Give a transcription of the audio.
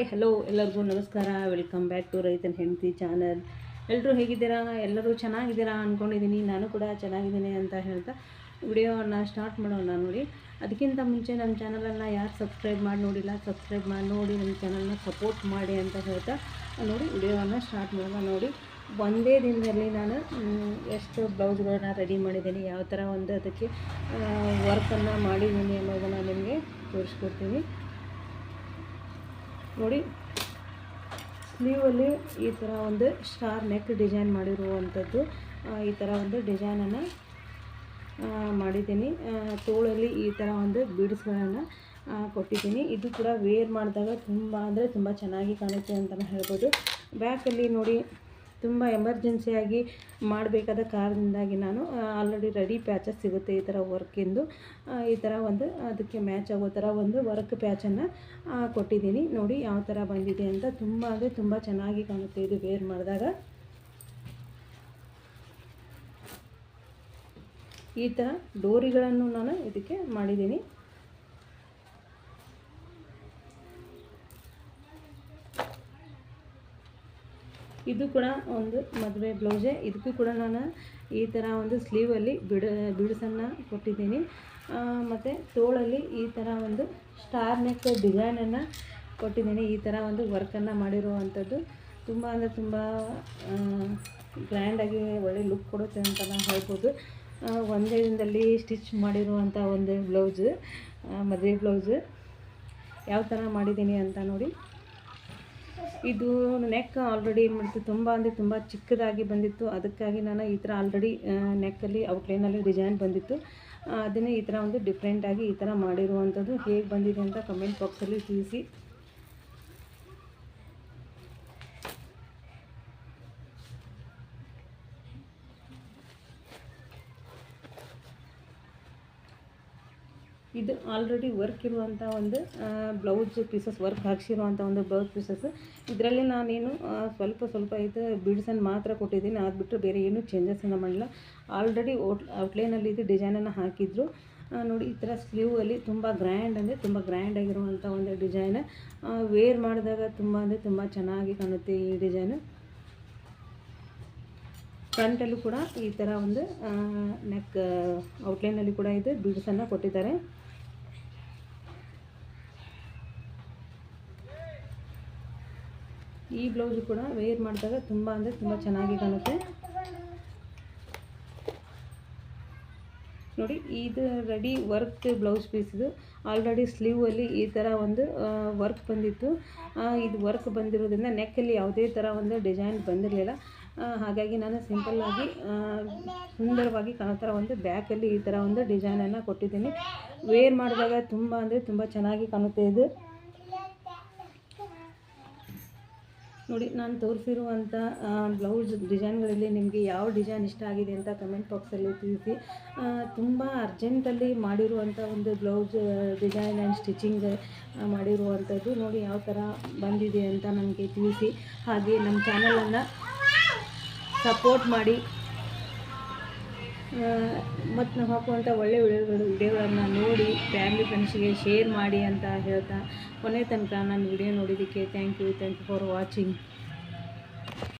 Hi hello ಎಲ್ಲರಿಗೂ ನಮಸ್ಕಾರ. Welcome back to ರೈತನ ಹೆಂಡತಿ ಚಾನಲ್ ಎಲ್ಲರೂ ಹೇಗಿದ್ದೀರಾ? ಎಲ್ಲರೂ ಚೆನ್ನಾಗಿದ್ದೀರಾ ಅಂದ್ಕೊಂಡಿದ್ದೀನಿ ನಾನು ಕೂಡ ಚೆನ್ನಾಗಿದ್ದೀನಿ ಅಂತ ಹೇಳ್ತಾ ವಿಡಿಯೋವನ್ನು ಸ್ಟಾರ್ಟ್ ಮಾಡೋಣ ನೋಡಿ. ಅದಕ್ಕಿಂತ ಮುಂಚೆ ನಮ್ಮ ಚಾನಲನ್ನು ಯಾರು ಸಬ್ಸ್ಕ್ರೈಬ್ ಮಾಡಿ ನೋಡಿಲ್ಲ ಸಬ್ಸ್ಕ್ರೈಬ್ ಮಾಡಿ ನೋಡಿ ನಮ್ಮ ಚಾನಲ್ನ ಸಪೋರ್ಟ್ ಮಾಡಿ ಅಂತ ಹೇಳ್ತಾ ನೋಡಿ ವಿಡಿಯೋವನ್ನು ಸ್ಟಾರ್ಟ್ ಮಾಡೋಣ ನೋಡಿ. ಒಂದೇ ದಿನದಲ್ಲಿ ನಾನು ಎಷ್ಟು ಬ್ಲೌಸ್ಗಳನ್ನ ರೆಡಿ ಮಾಡಿದ್ದೀನಿ, ಯಾವ ಥರ ಒಂದು ಅದಕ್ಕೆ ವರ್ಕನ್ನು ಮಾಡಿದ್ದೀನಿ ಅನ್ನೋದನ್ನು ನಿಮಗೆ ತೋರಿಸ್ಕೊಡ್ತೀನಿ. ನೋಡಿ. ಸ್ಲೀವಲ್ಲಿ ಈ ಥರ ಒಂದು ಸ್ಟಾರ್ ನೆಕ್ ಡಿಸೈನ್ ಮಾಡಿರುವಂಥದ್ದು. ಈ ಥರ ಒಂದು ಡಿಸೈನನ್ನು ಮಾಡಿದ್ದೀನಿ. ತೋಳಲ್ಲಿ ಈ ಥರ ಒಂದು ಬೀಡ್ಸ್ಗಳನ್ನು ಕೊಟ್ಟಿದ್ದೀನಿ. ಇದು ಕೂಡ ವೇರ್ ಮಾಡಿದಾಗ ತುಂಬ ಅಂದರೆ ತುಂಬ ಚೆನ್ನಾಗಿ ಕಾಣುತ್ತೆ ಅಂತಲೇ ಹೇಳ್ಬೋದು. ಬ್ಯಾಕಲ್ಲಿ ನೋಡಿ ತುಂಬ ಎಮರ್ಜೆನ್ಸಿಯಾಗಿ ಮಾಡಬೇಕಾದ ಕಾರಣದಿಂದಾಗಿ ನಾನು ಆಲ್ರೆಡಿ ರೆಡಿ ಪ್ಯಾಚಸ್ ಸಿಗುತ್ತೆ ಈ ಥರ ವರ್ಕಿಂದು ಈ ಥರ ಒಂದು, ಅದಕ್ಕೆ ಮ್ಯಾಚ್ ಆಗೋ ಥರ ಒಂದು ವರ್ಕ್ ಪ್ಯಾಚನ್ನು ಕೊಟ್ಟಿದ್ದೀನಿ. ನೋಡಿ ಯಾವ ಥರ ಬಂದಿದೆ ಅಂತ ತುಂಬ ಅಂದರೆ ತುಂಬ ಚೆನ್ನಾಗಿ ಕಾಣುತ್ತೆ ಇದು ವೇರ್ ಮಾಡಿದಾಗ. ಈ ಥರ ಡೋರಿಗಳನ್ನು ನಾನು ಇದಕ್ಕೆ ಮಾಡಿದ್ದೀನಿ. ಇದು ಕೂಡ ಒಂದು ಮದುವೆ ಬ್ಲೌಸೆ. ಇದಕ್ಕೂ ಕೂಡ ನಾನು ಈ ಥರ ಒಂದು ಸ್ಲೀವಲ್ಲಿ ಬಿಡ, ಬಿಡಿಸನ್ನು ಕೊಟ್ಟಿದ್ದೀನಿ. ಮತ್ತು ತೋಳಲ್ಲಿ ಈ ಥರ ಒಂದು ಸ್ಟಾರ್ ನೆಕ್ ಡಿಸೈನನ್ನು ಕೊಟ್ಟಿದ್ದೀನಿ. ಈ ಥರ ಒಂದು ವರ್ಕನ್ನು ಮಾಡಿರುವಂಥದ್ದು. ತುಂಬ ಅಂದರೆ ತುಂಬ ಗ್ರ್ಯಾಂಡಾಗಿ ಒಳ್ಳೆ ಲುಕ್ ಕೊಡುತ್ತೆ ಅಂತ ನಾನು ಹೇಳ್ಬೋದು. ಒಂದೇ ದಿನದಲ್ಲಿ ಸ್ಟಿಚ್ ಮಾಡಿರುವಂಥ ಒಂದು ಬ್ಲೌಸು ಮದುವೆ ಬ್ಲೌಸು ಯಾವ ಥರ ಮಾಡಿದ್ದೀನಿ ಅಂತ ನೋಡಿ. ಇದು ನೆಕ್ ಆಲ್ರೆಡಿ ಏನು ಮಾಡ್ತು ತುಂಬ ಅಂದರೆ ತುಂಬ ಚಿಕ್ಕದಾಗಿ ಬಂದಿತ್ತು. ಅದಕ್ಕಾಗಿ ನಾನು ಈ ಥರ ಆಲ್ರೆಡಿ ನೆಕ್ಕಲ್ಲಿ ಔಟ್ಲೈನಲ್ಲಿ ಡಿಸೈನ್ ಬಂದಿತ್ತು. ಅದನ್ನೇ ಈ ಥರ ಒಂದು ಡಿಫ್ರೆಂಟಾಗಿ ಈ ಥರ ಮಾಡಿರುವಂಥದ್ದು. ಹೇಗೆ ಬಂದಿದೆ ಅಂತ ಕಮೆಂಟ್ ಬಾಕ್ಸಲ್ಲಿ ತಿಳಿಸಿ. ಇದು ಆಲ್ರೆಡಿ ವರ್ಕ್ ಇರುವಂಥ ಒಂದು ಬ್ಲೌಸ್ ಪೀಸಸ್ ವರ್ಕ್ ಹಾಕ್ಸಿರುವಂಥ ಒಂದು ಬ್ಲೌಸ್ ಪೀಸಸ್ ಇದರಲ್ಲಿ ನಾನೇನು ಸ್ವಲ್ಪ ಸ್ವಲ್ಪ ಇದು ಬಿಡ್ಸನ್ನು ಮಾತ್ರ ಕೊಟ್ಟಿದ್ದೀನಿ. ಅದು ಬಿಟ್ಟರೆ ಬೇರೆ ಏನೂ ಚೇಂಜಸನ್ನು ಮಾಡಿಲ್ಲ. ಆಲ್ರೆಡಿ ಔಟ್ ಔಟ್ಲೈನಲ್ಲಿ ಇದು ಡಿಸೈನನ್ನು ಹಾಕಿದ್ರು. ನೋಡಿ, ಈ ಥರ ಸ್ಲೀವಲ್ಲಿ ತುಂಬ ಗ್ರ್ಯಾಂಡ್ ಅಂದರೆ ತುಂಬ ಗ್ರ್ಯಾಂಡ್ ಆಗಿರುವಂಥ ಒಂದು ಡಿಸೈನ್ ವೇರ್ ಮಾಡಿದಾಗ ತುಂಬ ಅಂದರೆ ತುಂಬ ಚೆನ್ನಾಗಿ ಕಾಣುತ್ತೆ ಈ ಡಿಸೈನು ಫ್ರಂಟಲ್ಲೂ ಕೂಡ ಈ ಥರ ಒಂದು ನೆಕ್ ಔಟ್ಲೈನಲ್ಲಿ ಕೂಡ ಇದು ಬಿಡ್ಸನ್ನು ಕೊಟ್ಟಿದ್ದಾರೆ. ಈ ಬ್ಲೌಸ್ ಕೂಡ ವೇರ್ ಮಾಡಿದಾಗ ತುಂಬ ಅಂದರೆ ತುಂಬ ಚೆನ್ನಾಗಿ ಕಾಣುತ್ತೆ. ನೋಡಿ, ಇದು ರೆಡಿ ವರ್ಕ್ ಬ್ಲೌಸ್ ಪೀಸ್ ಇದು. ಆಲ್ರೆಡಿ ಸ್ಲೀವಲ್ಲಿ ಈ ಥರ ಒಂದು ವರ್ಕ್ ಬಂದಿತ್ತು. ಇದು ವರ್ಕ್ ಬಂದಿರೋದ್ರಿಂದ ನೆಕ್ಕಲ್ಲಿ ಯಾವುದೇ ಥರ ಒಂದು ಡಿಸೈನ್ ಬಂದಿರಲಿಲ್ಲ. ಹಾಗಾಗಿ ನಾನು ಸಿಂಪಲ್ಲಾಗಿ ಸುಂದರವಾಗಿ ಕಾಣೋ ಥರ ಒಂದು ಬ್ಯಾಕಲ್ಲಿ ಈ ಥರ ಒಂದು ಡಿಸೈನನ್ನು ಕೊಟ್ಟಿದ್ದೀನಿ. ವೇರ್ ಮಾಡಿದಾಗ ತುಂಬ ಅಂದರೆ ತುಂಬ ಚೆನ್ನಾಗಿ ಕಾಣುತ್ತೆ ಇದು. ನೋಡಿ, ನಾನು ತೋರಿಸಿರುವಂಥ ಬ್ಲೌಸ್ ಡಿಸೈನ್ಗಳಲ್ಲಿ ನಿಮಗೆ ಯಾವ ಡಿಸೈನ್ ಇಷ್ಟ ಆಗಿದೆ ಅಂತ ಕಮೆಂಟ್ ಬಾಕ್ಸಲ್ಲಿ ತಿಳಿಸಿ. ತುಂಬ ಅರ್ಜೆಂಟಲ್ಲಿ ಮಾಡಿರುವಂಥ ಒಂದು ಬ್ಲೌಸ್ ಡಿಸೈನ್ ಆ್ಯಂಡ್ ಸ್ಟಿಚಿಂಗ್ ಮಾಡಿರುವಂಥದ್ದು ನೋಡಿ ಯಾವ ಥರ ಬಂದಿದೆ ಅಂತ ನನಗೆ ತಿಳಿಸಿ. ಹಾಗೆ ನಮ್ಮ ಚಾನಲನ್ನು ಸಪೋರ್ಟ್ ಮಾಡಿ ಮತ್ತು ನಾವು ಹಾಕುವಂಥ ಒಳ್ಳೆ ವಿಡಿಯೋಗಳು, ವಿಡಿಯೋಗಳನ್ನು ನೋಡಿ ಫ್ಯಾಮಿಲಿ ಫ್ರೆಂಡ್ಸ್ಗೆ ಶೇರ್ ಮಾಡಿ ಅಂತ ಹೇಳ್ತಾ, ಕೊನೆ ತನಕ ನನ್ನ ವಿಡಿಯೋ ನೋಡಿದ್ದಕ್ಕೆ thank you thank you for watching